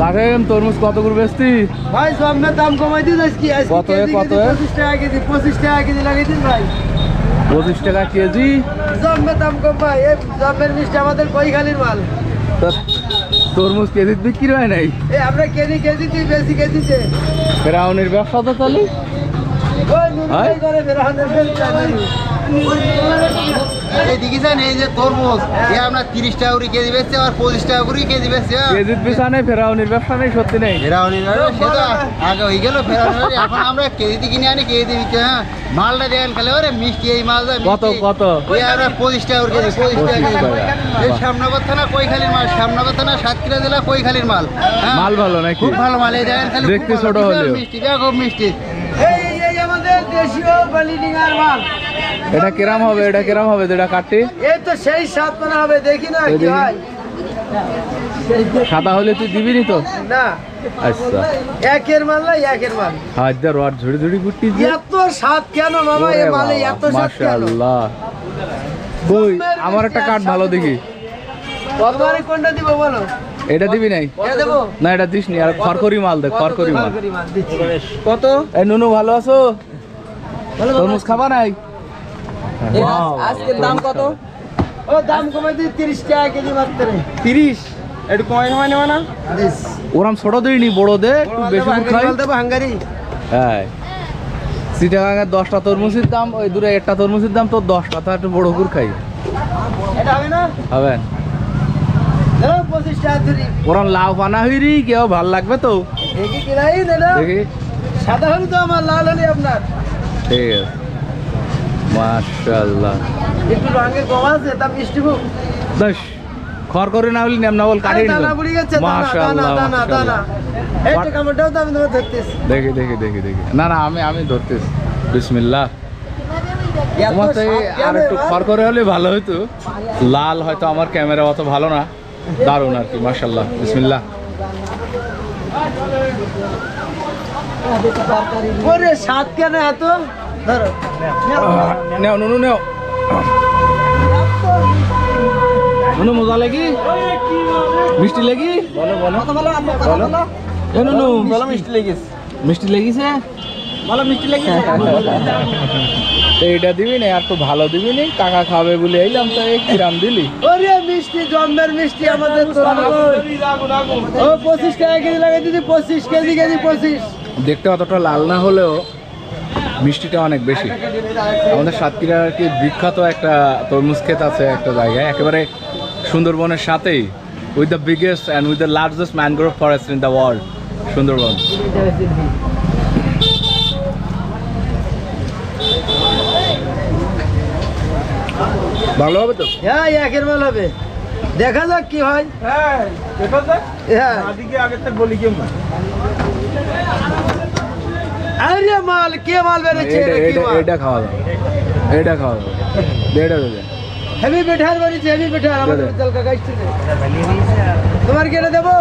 রাখেন তরমুজ কত করে বেচতি? ভাই সবের দাম কমাই দিন আজকে কত এ, কত কেজি এ? পঁচিশ টাকা কেজি পঁচিশ টাকা কেজি লাগিয়ে দিন ভাই। পঁচিশ টাকা কেজি? জম্মের দাম কম ভাই এই জম্মের মিষ্টি আমাদের কৈখালির মাল। তরমুজ কেজি বিক্রি হয় নাই? এই আমরা কেজি কেজিতে বেশি কেজিতে। ফেরাউনের ব্যবসা তো তাহলে? ওই নুন করে বেরোহানের ফেলতে নাই। এই দেখিছেন এই যে তরমুজ এ আপনার তিরিশ টাকা করে কেজি বেচছে আর পঁচিশ টাকা করে কেজি বেচছে কেজির পিছা নেই ফেরাউনের ব্যবসা নেই সত্যি নেই। ফেরাউনি সে তো আগে হয়ে গেল ফেরাউনি এখন আমরা কেজিতে কিনে আনি কেজিতে হ্যাঁ মালটা দেখেন খালি ওরে মিষ্টি এই মাল দেয় কত কত? ওই আমরা পঁচিশ টাকা করে কেজি পঁচিশ টাকা কেজি। 25 টাকা। এই শ্যামনগর থানা কৈখালির মাল শ্যামনগর থানা সাতক্ষীরা জেলা কৈখালির মাল হ্যাঁ। মাল ভালো নাকি? খুব ভালো মাল এই দেখেন খালি দেখতে ছোট হলেও। মিষ্টি যা খুব মিষ্টি। এই এই আমাদের দেশীয় বালিডিঙার মাল। এটা কিরাম হবে? এটা কিরাম হবে? যেটা কাটটি এই তো সেই সাত মানে হবে দেখি না কি হয়। সাদা হলে তুই দিবি নি তো? না। আচ্ছা। একের মাল না একের মাল। ঝুড়ি ঝুড়ি ফুটি এত কেন মামা এই মালে এত কেন? মাশাআল্লাহ। কই? আমার একটা কাঠ ভালো দেখি। কোনটা দিব বলো? এটা দিবি নাই? এটা দেবো? না এটা দিস নি। আর খরখরি মাল দে খরখরি মাল। কত? এই নুনু ভালো আছো? তরমুজ খাবা নাই? আজকের দাম কত? ও দাম দিই তিরিশ টাকা কেজি মাত্র তিরিশ? একটু কমাই কমাই নেবে না? দিস ওরাম ছোট দিইনি বড় দে একটু বেশি করে খাই। মাল দেবো হাঙ্গারি। হ্যাঁ। দশটা তরমুজের দাম ওই দূরে একটা তরমুজের দাম তো দশটা তো একটু বড় করে খাই। এটা হবে না? হবে। দেবো পঁচিশ ওরম লাউ পানা হইরি কেউ ভালো লাগবে তো। দেখি কিনাই না দেখি। সাদা হলি তো আমার লাল হলি আপনার। ঠিক আছে। মাশাআল্লাহ। একটু রঙের কম আছে তা মিষ্টি খুব দশ খর করে না হলি নেমনা বল দানা গেছে মাশাআল্লাহ দানা দানা মাশাআল্লাহ। এই তো আমি তোমার ধরতেছি। দেখি দেখি দেখি দেখি। না না আমি আমি ধরতেছি। বিসমিল্লাহ। এত তোমার তো আর একটু? খর করে হলে ভালো হতো লাল হয়তো আমার ক্যামেরা অত ভালো না। দারুণ আর কি মাশাল্লাহ বিসমিল্লাহ। ওরে কেন এত? নেও নুনু নেও। নুনু মজা লাগি? মিষ্টি লাগি? বলো বলো। বলো এ নুনু ভালো মিষ্টি লেগেছে। মিষ্টি লেগেছে? ভালো মিষ্টি লেগেছে। তো এইটা দিবি না আর তো ভালো দিবি নি। কাকা খাবে বলে এইলাম তো এই কিরাম দিলি। ওরে মিষ্টি জম্মের মিষ্টি আমাদের তো ও পঁচিশ টাকা কেজি লাগাই দিদি পঁচিশ কেজি কেজি পঁচিশ। দেখতে অতটা লাল না হলেও মিষ্টিটা অনেক বেশি। আমাদের সাতক্ষীরার আর কি বিখ্যাত একটা তরমুজ ক্ষেত আছে একটা জায়গায় একেবারে সুন্দরবনের সাথেই। With the biggest and with the largest mangrove forest in the world Sundarban. ভালো হবে তো? হ্যাঁ একের মাল হবে। দেখা যাক কি হয়। হ্যাঁ দেখা যাক। হ্যাঁ। আগে বলি কেমন? আরে মাল কে মাল বেরোচ্ছে এটা এটা কি এটা মাল? এটা খাওয়া দাও। এটা খাওয়া দাও। এটা দেবে হেভি বেঠার বেরিয়েছে হেভি বেঠার। আমাদের দে। বিশাল তোমার কি এটা দেবো?